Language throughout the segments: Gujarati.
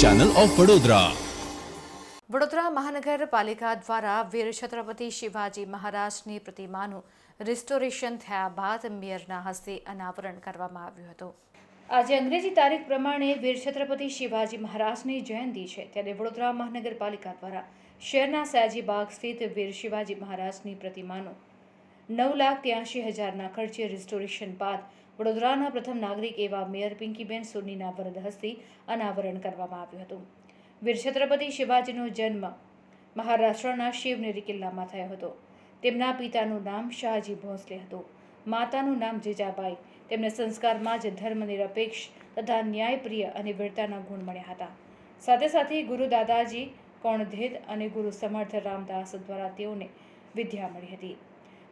ચેનલ ઓફ વડોદરા વડોદરા મહાનગરપાલિકા દ્વારા વીર છત્રપતિ શિવાજી મહારાજની પ્રતિમાનું રિસ્ટોરેશન થયા બાદ મેયરના હસ્તે અનાવરણ કરવામાં આવ્યું હતું આજે અંગ્રેજી તારીખ પ્રમાણે વીર છત્રપતિ શિવાજી મહારાજની જયંતિ છે ત્યારે વડોદરા મહાનગરપાલિકા દ્વારા શહેરના સયાજી બાગ સ્થિત વીર શિવાજી મહારાજની પ્રતિમાનું નવ લાખ ત્યાંશી હજારના ખર્ચે રિસ્ટોરેશન બાદ વડોદરાના પ્રથમ નાગરિક એવા મેયર પિંકીબેન સોનીના વરદ હસ્તે અનાવરણ કરવામાં આવ્યું હતું. વીર છત્રપતિ શિવાજીનો જન્મ મહારાષ્ટ્રના શિવનેરી કિલ્લામાં થયો હતો. તેમના પિતાનું નામ શાહજી ભોંસલે હતું. માતાનું નામ જીજાબાઈ. તેમને સંસ્કારમાં જ ધર્મનિરપેક્ષ તથા ન્યાયપ્રિય અને વીરતાના ગુણ મળ્યા હતા. સાથે સાથે ગુરુ દાદાજી કોણધેદ અને ગુરુ સમર્થ રામદાસ દ્વારા તેઓને વિદ્યા મળી હતી.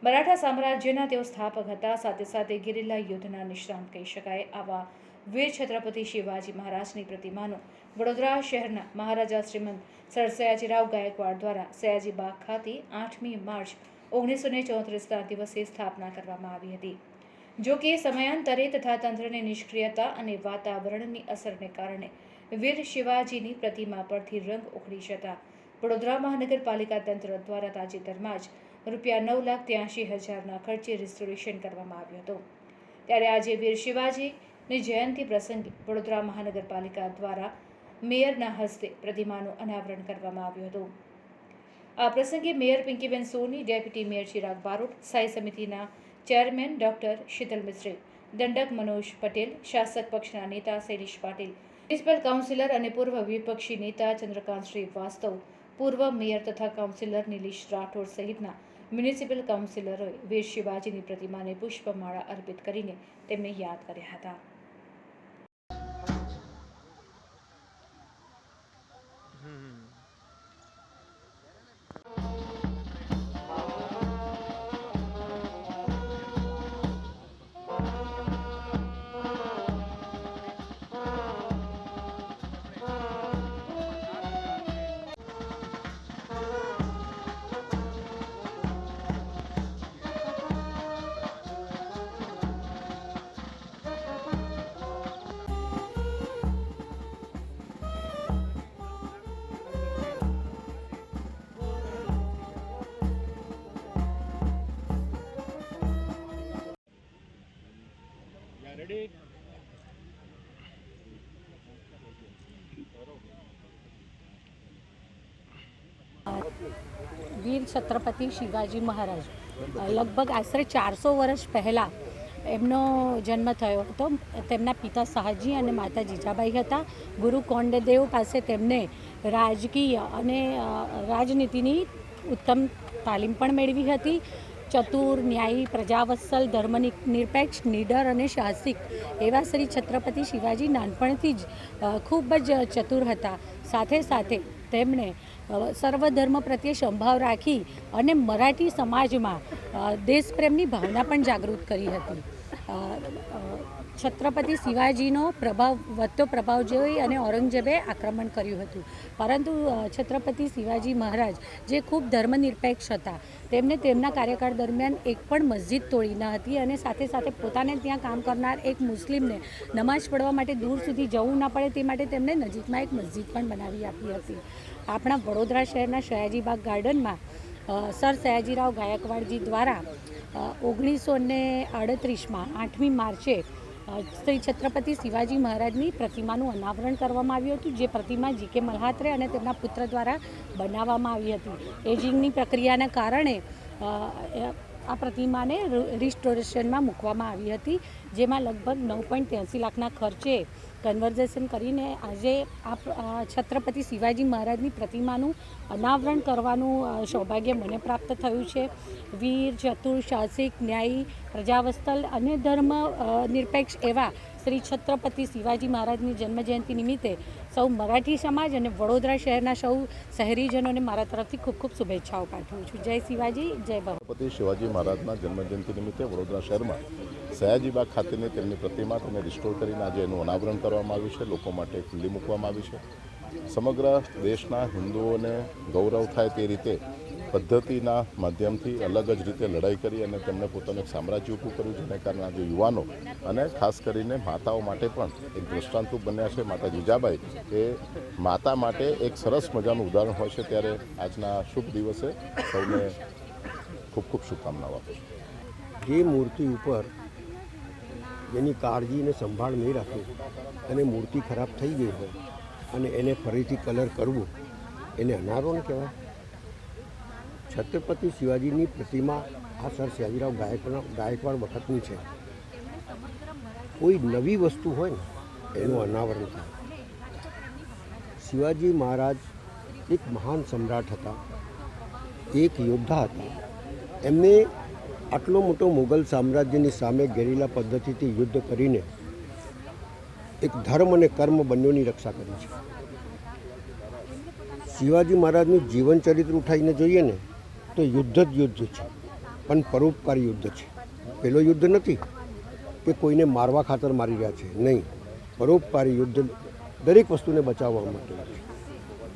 મરાઠા સામ્રાજ્યના તેઓ સ્થાપક હતા. સાથે સાથે ગિરિલ્લા યુદ્ધના નિષ્ણાંત કહી શકાય આવા વીર છત્રપતિ શિવાજી મહારાજની પ્રતિમાનું વડોદરા શહેરના મહારાજા શ્રીમંત સર સયાજીરાવ ગાયકવાડ દ્વારા સયાજી બાગ ખાતે આઠમી માર્ચ ઓગણીસો ને ચોત્રીસના દિવસે સ્થાપના કરવામાં આવી હતી. જો કે સમયાંતરે તથા તંત્રની નિષ્ક્રિયતા અને વાતાવરણની અસરને કારણે વીર શિવાજીની પ્રતિમા પરથી રંગ ઉખડી જતા વડોદરા મહાનગરપાલિકા તંત્ર દ્વારા તાજેતરમાં જ રૂપિયા નવ લાખ ત્યાંશી હજારના ખર્ચે રિસ્ટોરેશન કરવામાં આવ્યું હતું. ત્યારે આજે વીર શિવાજીની જયંતિ પ્રસંગે વડોદરા મહાનગરપાલિકા દ્વારા મેયરના હસ્તે પ્રતિમાનું અનાવરણ કરવામાં આવ્યું હતું. આ પ્રસંગે mayor Pinkiben Soni, deputy mayor Chirag Barot, સ્થાયી સમિતિના ચેરમેન ડોક્ટર શીતલ મિશ્રી, દંડક મનોજ પટેલ, શાસક પક્ષના નેતા શૈલેષ પાટીલ, મ્યુનિસિપલ કાઉન્સિલર અને પૂર્વ વિપક્ષી નેતા ચંદ્રકાંત શ્રી વાસ્તવ, પૂર્વ મેયર તથા કાઉન્સિલર નિલીશ રાઠોડ સહિતના મ્યુનિસિપલ કાઉન્સિલરોએ વીર શિવાજીની પ્રતિમાને પુષ્પમાળા અર્પિત કરીને તેમને યાદ કર્યા હતા. વીર છત્રપતિ શિવાજી મહારાજ. લગભગ આશરે ચારસો વર્ષ પહેલાં એમનો જન્મ થયો હતો. તેમના પિતા શાહજી અને માતા જીજાબાઈ હતા. ગુરુ કોંડદેવ પાસે તેમને રાજકીય અને રાજનીતિની ઉત્તમ તાલીમ પણ મેળવી હતી. ચતુર, ન્યાયી, પ્રજાવત્સલ, ધર્મ નિરપેક્ષ, નીડર અને સાહસિક એવા શ્રી છત્રપતિ શિવાજી નાનપણથી જ ખૂબ જ ચતુર હતા. સાથે સાથે તેમણે સર્વધર્મ પ્રત્યે સંભાવ રાખી અને મરાઠી સમાજમાં દેશપ્રેમની ભાવના પણ જાગૃત કરી હતી. છત્રપતિ શિવાજીનો પ્રભાવ, વધતો પ્રભાવ જોઈ અને ઔરંગઝેબે આક્રમણ કર્યું હતું. પરંતુ છત્રપતિ શિવાજી મહારાજ, જે ખૂબ ધર્મનિરપેક્ષ હતા, તેમને તેમના કાર્યકાળ દરમિયાન એક પણ મસ્જિદ તોડી ન હતી અને સાથે સાથે પોતાને ત્યાં કામ કરનાર એક મુસ્લિમને નમાઝ પઢવા માટે દૂર સુધી જવું ના પડે તે માટે તેમણે નજીકમાં એક મસ્જિદ પણ બનાવી આપી હતી. આપણા વડોદરા શહેરના સયાજીબાગ ગાર્ડનમાં સર સયાજીરાવ ગાયકવાડજી દ્વારા ઓગણીસો ને આડત્રીસમાં આઠમી માર્ચે શ્રી છત્રપતિ શિવાજી મહારાજની પ્રતિમાનું અનાવરણ કરવામાં આવ્યું હતું, જે પ્રતિમા જી કે મલ્હાત્રે અને તેમના પુત્ર દ્વારા બનાવવામાં આવી હતી. એજિંગની પ્રક્રિયાના કારણે આ પ્રતિમાને રિસ્ટોરેશનમાં મૂકવામાં આવી હતી, જેમાં લગભગ નવ પોઈન્ટ ત્યાંસી લાખના ખર્ચે કન્વર્ઝેશન કરીને આજે આ છત્રપતિ શિવાજી મહારાજની પ્રતિમાનું અનાવરણ કરવાનું સૌભાગ્ય મને પ્રાપ્ત થયું છે. વીર, ચતુર, સાહસિક, ન્યાયી, પ્રજાવસ્થલ અને ધર્મ નિરપેક્ષ એવા શ્રી છત્રપતિ શિવાજી મહારાજની જન્મજયંતિ નિમિત્તે સૌ મરાઠી સમાજ અને વડોદરા શહેરના સૌ શહેરીજનોને મારા તરફથી ખૂબ ખૂબ શુભેચ્છાઓ પાઠવું છું. જય શિવાજી, જય છત્રપતિ શિવાજી મહારાજના જન્મજયંતિ નિમિત્તે વડોદરા શહેરમાં સયાજીબાગ ખાતેની તેમની પ્રતિમા તેને રિસ્ટોર કરીને આજે એનું અનાવરણ કરવામાં આવ્યું છે. લોકો માટે ખુલ્લી મૂકવામાં આવી છે. સમગ્ર દેશના હિન્દુઓને ગૌરવ થાય તે રીતે પદ્ધતિના માધ્યમથી અલગ જ રીતે લડાઈ કરી અને તેમણે પોતાનું એક સામ્રાજ્ય ઊભું કર્યું, જેને કારણે આજે યુવાનો અને ખાસ કરીને માતાઓ માટે પણ એક દ્રષ્ટાંતરૂપ બન્યા છે. માતા જીજાબાઈ એ માતા માટે એક સરસ મજાનું ઉદાહરણ હોય છે. ત્યારે આજના શુભ દિવસે સૌને ખૂબ ખૂબ શુભકામનાઓ આપું છું. જે મૂર્તિ ઉપર જેની કાળજી અને સંભાળ નહીં રાખવી અને મૂર્તિ ખરાબ થઈ ગઈ હોય અને એને ફરીથી કલર કરવું, એને અનાવરણ કહેવાય. છત્રપતિ શિવાજીની પ્રતિમા આ સર શિવાજીરાવ ગાયકવાડ ગાયકવાડ વખતની છે. કોઈ નવી વસ્તુ હોય ને, એનું અનાવરણ થાય. શિવાજી મહારાજ એક મહાન સમ્રાટ હતા. એક યોદ્ધા હતા. એમને આટલો મોટો મુઘલ સામ્રાજ્યની સામે ગેરીલા પદ્ધતિથી યુદ્ધ કરીને એક ધર્મ અને કર્મ બંનેની રક્ષા કરી છે. શિવાજી મહારાજનું જીવન ચરિત્ર ઉઠાવીને જોઈએ ને, તો યુદ્ધ જ યુદ્ધ છે, પણ પરોપકારી યુદ્ધ છે. પેલો યુદ્ધ નથી કે કોઈને મારવા ખાતર મારી રહ્યા છે, નહીં. પરોપકારી યુદ્ધ દરેક વસ્તુને બચાવવા માટે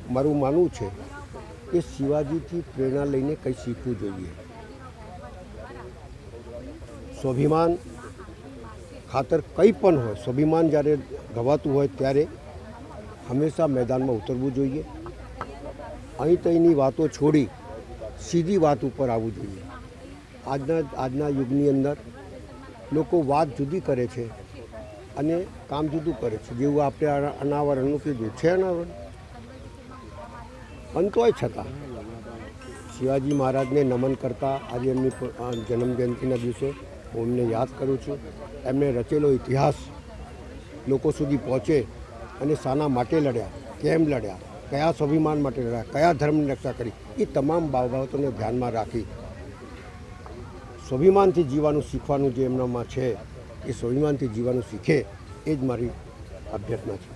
મારું માનવું છે કે શિવાજીથી પ્રેરણા લઈને કંઈ શીખવું જોઈએ. સ્વાભિમાન ખાતર કંઈ પણ હોય, સ્વાભિમાન જ્યારે ગવાતું હોય ત્યારે હંમેશા મેદાનમાં ઉતરવું જોઈએ. અહીં તહીંની વાતો છોડી સીધી વાત ઉપર આવવું જોઈએ. આજના આજના યુગની અંદર લોકો વાત જુદી કરે છે અને કામ જુદું કરે છે. જેવું આપણે અનાવરણનું કીધું, છે અનાવરણ? પણ તોય છતાં શિવાજી મહારાજને નમન કરતા આજે એમની જન્મજયંતિના દિવસે હું એમને યાદ કરું છું. એમણે રચેલો ઇતિહાસ લોકો સુધી પહોંચે અને શાના માટે લડ્યા, કેમ લડ્યા, કયા સ્વાભિમાન માટે લડ્યા, કયા ધર્મની રક્ષા કરી, એ તમામ બાબતોને ધ્યાનમાં રાખી સ્વાભિમાનથી જીવવાનું શીખવાનું જે એમનામાં છે, એ સ્વાભિમાનથી જીવવાનું શીખે, એ જ મારી અભ્યર્થના છે.